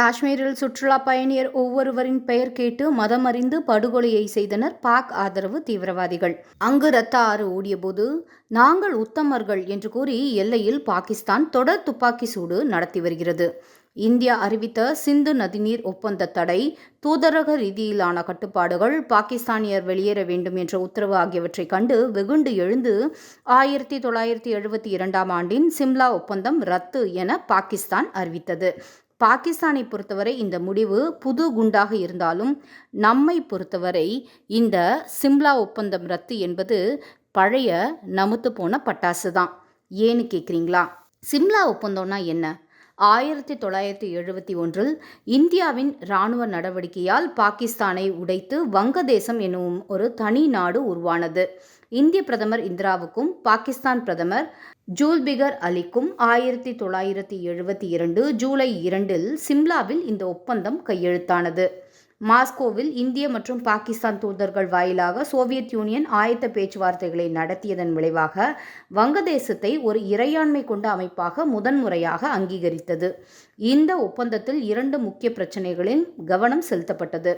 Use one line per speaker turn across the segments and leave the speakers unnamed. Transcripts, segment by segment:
காஷ்மீரில் சுற்றுலா பயணியர் ஒவ்வொருவரின் பெயர் கேட்டு மதமறிந்து படுகொலையை செய்தனர். பாக் ஆதரவு தீவிரவாதிகள். அங்கு ரத்த ஆறு ஓடியபோது நாங்கள் உத்தமர்கள் என்று கூறி எல்லையில் பாகிஸ்தான் தொடர் துப்பாக்கி சூடு நடத்தி வருகிறது. இந்தியா அறிவித்த சிந்து நதிநீர் ஒப்பந்த தடை தூதரக ரீதியிலான கட்டுப்பாடுகள் பாகிஸ்தானியர் வெளியேற வேண்டும் என்ற உத்தரவு ஆகியவற்றை கண்டு வெகுண்டு எழுந்து ஆயிரத்தி தொள்ளாயிரத்தி எழுபத்தி இரண்டாம் ஆண்டின் சிம்லா ஒப்பந்தம் ரத்து என பாகிஸ்தான் அறிவித்தது. பாகிஸ்தானை பொறுத்தவரை இந்த முடிவு புது குண்டாக இருந்தாலும் நம்மை பொறுத்தவரை இந்த சிம்லா ஒப்பந்தம் ரத்து என்பது பழைய நமுத்து போன பட்டாசு தான். ஏன்னு கேட்குறீங்களா சிம்லா ஒப்பந்தம்னா என்ன? ஆயிரத்தி தொள்ளாயிரத்தி எழுபத்தி ஒன்றில் இந்தியாவின் இராணுவ நடவடிக்கையால் பாகிஸ்தானை உடைத்து வங்கதேசம் எனும் ஒரு தனி நாடு உருவானது. இந்திய பிரதமர் இந்திராவுக்கும் பாகிஸ்தான் பிரதமர் ஜூல்பிகர் அலிக்கும் ஆயிரத்தி தொள்ளாயிரத்தி எழுபத்தி இரண்டு ஜூலை இரண்டில் சிம்லாவில் இந்த ஒப்பந்தம் கையெழுத்தானது. மாஸ்கோவில் இந்திய மற்றும் பாகிஸ்தான் தூதர்கள் வாயிலாக சோவியத் யூனியன் ஆயத்த பேச்சுவார்த்தைகளை நடத்தியதன் விளைவாக வங்கதேசத்தை ஒரு இறையாண்மை கொண்ட அமைப்பாக முதன்முறையாக அங்கீகரித்தது. இந்த ஒப்பந்தத்தில் இரண்டு முக்கிய பிரச்சனைகளின் கவனம் செலுத்தப்பட்டது.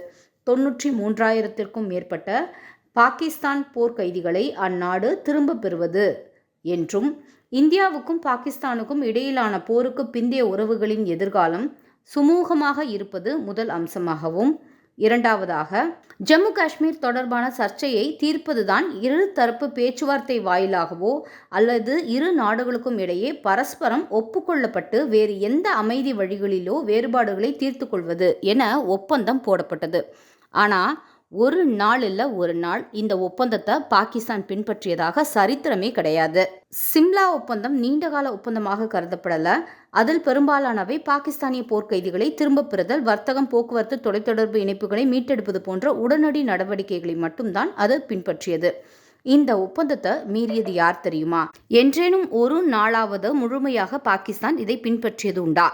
தொன்னூற்றி மூன்றாயிரத்திற்கும் மேற்பட்ட பாகிஸ்தான் போர்க்கைதிகளை அந்நாடு திரும்பப் பெறுவது என்றும் இந்தியாவுக்கும் பாகிஸ்தானுக்கும் இடையிலான போருக்கு பிந்தைய உறவுகளின் எதிர்காலம் சுமூகமாக இருப்பது முதல் அம்சமாகவும் இரண்டாவதாக ஜம்மு காஷ்மீர் தொடர்பான சர்ச்சையை தீர்ப்பதுதான் இரு தரப்பு பேச்சுவார்த்தை வாயிலாகவோ அல்லது இரு நாடுகளுக்கும் இடையே பரஸ்பரம் ஒப்புக்கொள்ளப்பட்டு வேறு எந்த அமைதி வழிகளிலோ வேறுபாடுகளை தீர்த்து கொள்வது என ஒப்பந்தம் போடப்பட்டது. ஆனால் ஒரு நாள் இல்லை ஒரு நாள் இந்த ஒப்பந்தத்தை பாகிஸ்தான் பின்பற்றியதாக சரித்திரமே கிடையாது. சிம்லா ஒப்பந்தம் நீண்டகால ஒப்பந்தமாக கருதப்படலை. அதில் பெரும்பாலானவை பாகிஸ்தானிய போர்க்கைதிகளை திரும்பப் பெறுதல் வர்த்தகம் போக்குவரத்து தொலைத்தொடர்பு இணைப்புகளை மீட்டெடுப்பது போன்ற உடனடி நடவடிக்கைகளை மட்டும்தான் அது பின்பற்றியது. இந்த ஒப்பந்தத்தை மீறியது யார் தெரியுமா? என்றேனும் ஒரு நாளாவது முழுமையாக பாகிஸ்தான் இதை பின்பற்றியது உண்டா?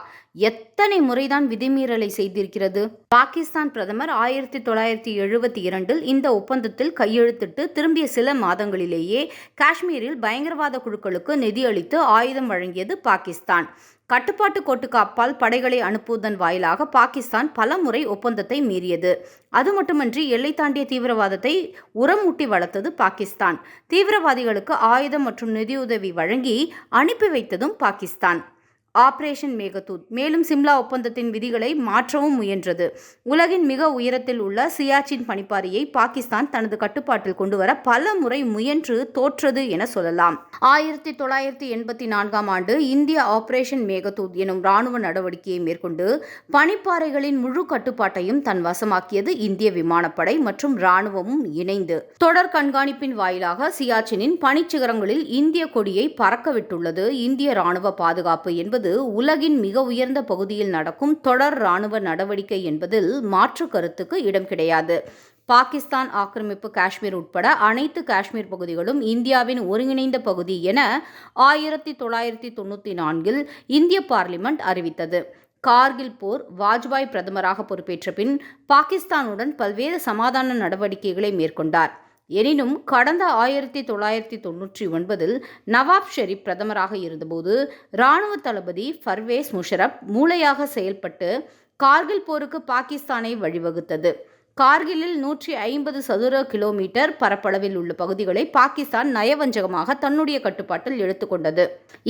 எத்தனை முறைதான் விதிமீறலை செய்திருக்கிறது? பாகிஸ்தான் பிரதமர் ஆயிரத்தி தொள்ளாயிரத்தி எழுபத்தி இரண்டில் இந்த ஒப்பந்தத்தில் கையெழுத்திட்டு திரும்பிய சில மாதங்களிலேயே காஷ்மீரில் பயங்கரவாத குழுக்களுக்கு நிதியளித்து ஆயுதம் வழங்கியது பாகிஸ்தான். கட்டுப்பாட்டு கோட்டுக்கு அப்பால் படைகளை அனுப்புவதன் வாயிலாக பாகிஸ்தான் பல முறை ஒப்பந்தத்தை மீறியது. அது மட்டுமன்றி எல்லை தாண்டிய தீவிரவாதத்தை உரமூட்டி வளர்த்தது பாகிஸ்தான். தீவிரவாதிகளுக்கு ஆயுதம் மற்றும் நிதியுதவி வழங்கி அனுப்பி வைத்ததும் பாகிஸ்தான். ஆபரேஷன் மேகதூத். மேலும் சிம்லா ஒப்பந்தத்தின் விதிகளை மாற்றவும் முயன்றது. உலகின் மிக உயரத்தில் உள்ள சியாச்சின் பனிப்பாரியை பாகிஸ்தான் தனது கட்டுப்பாட்டில் கொண்டுவர பல முறை முயன்று தோற்றது என சொல்லலாம். ஆயிரத்தி தொள்ளாயிரத்தி எண்பத்தி நான்காம் ஆண்டு இந்திய ஆபரேஷன் மேகதூத் எனும் ராணுவ நடவடிக்கையை மேற்கொண்டு பனிப்பாறைகளின் முழு கட்டுப்பாட்டையும் தன் வசமாக்கியது இந்திய விமானப்படை மற்றும் ராணுவமும் இணைந்து. தொடர் கண்காணிப்பின் வாயிலாக சியாச்சினின் பனிச்சிகரங்களில் இந்திய கொடியை பறக்கவிட்டுள்ளது. இந்திய ராணுவ பாதுகாப்பு என்பது உலகின் மிக உயர்ந்த பகுதியில் நடக்கும் தொடர் இராணுவ நடவடிக்கை என்பதில் மாற்று கருத்துக்கு இடம் கிடையாது. பாகிஸ்தான் ஆக்கிரமிப்பு காஷ்மீர் உட்பட அனைத்து காஷ்மீர் பகுதிகளும் இந்தியாவின் ஒருங்கிணைந்த பகுதி என ஆயிரத்தி தொள்ளாயிரத்தி தொண்ணூற்றி நான்கில் இந்திய பார்லிமெண்ட் அறிவித்தது. கார்கில் போர் வாஜ்பாய் பிரதமராக பொறுப்பேற்ற பின் பாகிஸ்தானுடன் பல்வேறு சமாதான நடவடிக்கைகளை மேற்கொண்டார். எனினும் கடந்த ஆயிரத்தி தொள்ளாயிரத்தி தொன்னூற்றி ஒன்பதில் நவாப் ஷெரீப் பிரதமராக இருந்தபோது இராணுவ தளபதி ஃபர்வேஸ் முஷரப் மூளையாக செயல்பட்டு கார்கில் போருக்கு பாகிஸ்தானை வழிவகுத்தது. கார்கிலில் நூற்றி ஐம்பது சதுர கிலோமீட்டர் பரப்பளவில் உள்ள பகுதிகளை பாகிஸ்தான் நயவஞ்சகமாக தன்னுடைய கட்டுப்பாட்டில் எடுத்துக்கொண்டது.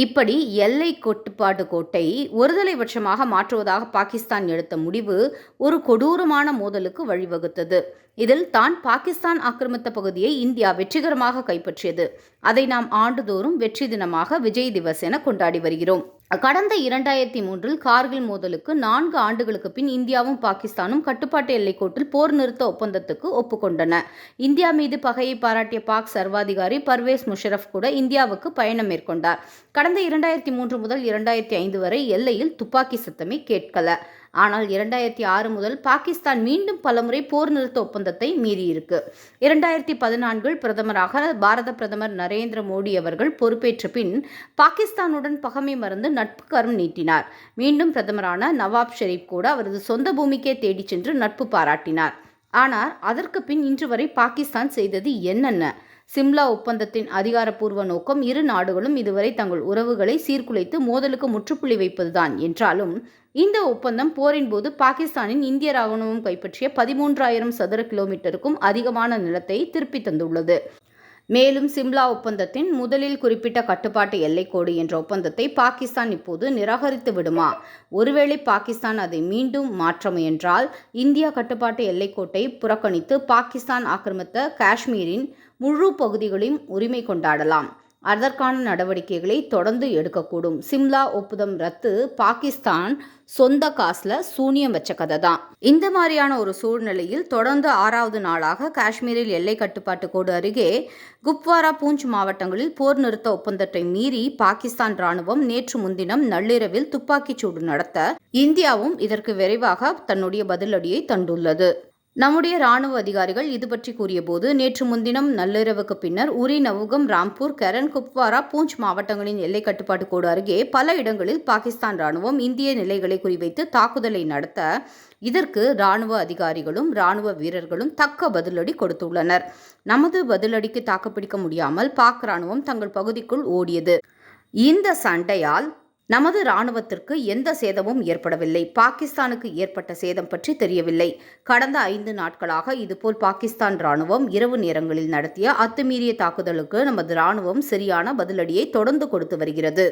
இப்படி எல்லை கட்டுப்பாடு கோட்டை ஒருதலைபட்சமாக மாற்றுவதாக பாகிஸ்தான் எடுத்த முடிவு ஒரு கொடூரமான மோதலுக்கு வழிவகுத்தது. இதில் தான் பாகிஸ்தான் ஆக்கிரமித்த பகுதியை இந்தியா வெற்றிகரமாக கைப்பற்றியது. அதை நாம் ஆண்டுதோறும் வெற்றி தினமாக விஜய் திவஸ் என கொண்டாடி வருகிறோம். கடந்த இரண்டாயிரத்தி மூன்றில் கார்கில் மோதலுக்கு நான்கு ஆண்டுகளுக்கு பின் இந்தியாவும் பாகிஸ்தானும் கட்டுப்பாட்டு எல்லைக்கோட்டில் போர் நிறுத்த ஒப்பந்தத்துக்கு ஒப்புக்கொண்டன. இந்தியா மீது பகையை பாராட்டிய பாக் சர்வாதிகாரி பர்வேஸ் முஷரப் கூட இந்தியாவுக்கு பயணம் மேற்கொண்டார். கடந்த இரண்டாயிரத்தி மூன்று முதல் இரண்டாயிரத்தி ஐந்து வரை எல்லையில் துப்பாக்கி சத்தமே கேட்கல. ஆனால் இரண்டாயிரத்தி ஆறு முதல் பாகிஸ்தான் மீண்டும் பலமுறை போர் நிறுத்த ஒப்பந்தத்தை மீறியிருக்கு. இரண்டாயிரத்தி பதினான்கில் பிரதமராக பாரத பிரதமர் நரேந்திர மோடி அவர்கள் பொறுப்பேற்ற பின் பாகிஸ்தானுடன் பகமை மறந்து நட்பு கரம் நீட்டினார். மீண்டும் பிரதமரான நவாப் ஷெரீப் கூட அவரது சொந்த பூமிக்கே தேடிச் சென்று நட்பு பாராட்டினார். ஆனால் அதற்கு பின் இன்று வரை பாகிஸ்தான் செய்தது என்னென்ன? சிம்லா ஒப்பந்தத்தின் அதிகாரப்பூர்வ நோக்கம் இரு நாடுகளும் இதுவரை தங்கள் உறவுகளை சீர்குலைத்து மோதலுக்கு முற்றுப்புள்ளி வைப்பதுதான் என்றாலும் இந்த ஒப்பந்தம் போரின் போது பாகிஸ்தானின் இந்திய ராணுவம் கைப்பற்றிய பதிமூன்றாயிரம் சதுர கிலோமீட்டருக்கும் அதிகமான நிலத்தை திருப்பி தந்துள்ளது. மேலும் சிம்லா ஒப்பந்தத்தின் முதலில் குறிப்பிட்ட கட்டுப்பாட்டு எல்லைக்கோடு என்ற ஒப்பந்தத்தை பாகிஸ்தான் இப்போது நிராகரித்து விடுமா? ஒருவேளை பாகிஸ்தான் அதை மீண்டும் மாற்ற முயன்றால் இந்தியா கட்டுப்பாட்டு எல்லைக்கோட்டை புறக்கணித்து பாகிஸ்தான் ஆக்கிரமித்த காஷ்மீரின் முழு பகுதிகளையும் உரிமை கொண்டாடலாம். அதற்கான நடவடிக்கைகளை தொடர்ந்து எடுக்கக்கூடும். சிம்லா ஒப்புதம் ரத்து பாகிஸ்தான் சொந்த காசுல சூனியம் வச்ச கதை தான் இந்த மாதிரியான ஒரு சூழ்நிலையில் தொடர்ந்து ஆறாவது நாளாக காஷ்மீரில் எல்லை கட்டுப்பாட்டு கோடு அருகே குப்வாரா பூஞ்ச் மாவட்டங்களில் போர் நிறுத்த ஒப்பந்தத்தை மீறி பாகிஸ்தான் ராணுவம் நேற்று முன்தினம் நள்ளிரவில் துப்பாக்கிச் சூடு நடத்த இந்தியாவும் இதற்கு விரைவாக தன்னுடைய பதிலடியை தந்துள்ளது. நம்முடைய ராணுவ அதிகாரிகள் இது பற்றி கூறியபோது நேற்று முன்தினம் நள்ளிரவுக்கு பின்னர் உரி நவுகம் ராம்பூர் கரண் குப்வாரா பூஞ்ச் மாவட்டங்களின் எல்லை கட்டுப்பாட்டு கோடு அருகே பல இடங்களில் பாகிஸ்தான் ராணுவம் இந்திய நிலைகளை குறிவைத்து தாக்குதலை நடத்த இதற்கு ராணுவ அதிகாரிகளும் ராணுவ வீரர்களும் தக்க பதிலடி கொடுத்துள்ளனர். நமது பதிலடிக்கு தாக்குப்பிடிக்க முடியாமல் பாக் ராணுவம் தங்கள் பகுதிக்குள் ஓடியது. இந்த சண்டையால் நமது ராணுவத்திற்கு எந்த சேதமும் ஏற்படவில்லை. பாகிஸ்தானுக்கு ஏற்பட்ட சேதம் பற்றி தெரியவில்லை. கடந்த ஐந்து நாட்களாக இதுபோல் பாகிஸ்தான் ராணுவம் இரவு நேரங்களில் நடத்திய அத்துமீறிய தாக்குதலுக்கு நமது ராணுவம் சரியான பதிலடியை தொடர்ந்து கொடுத்து வருகிறது.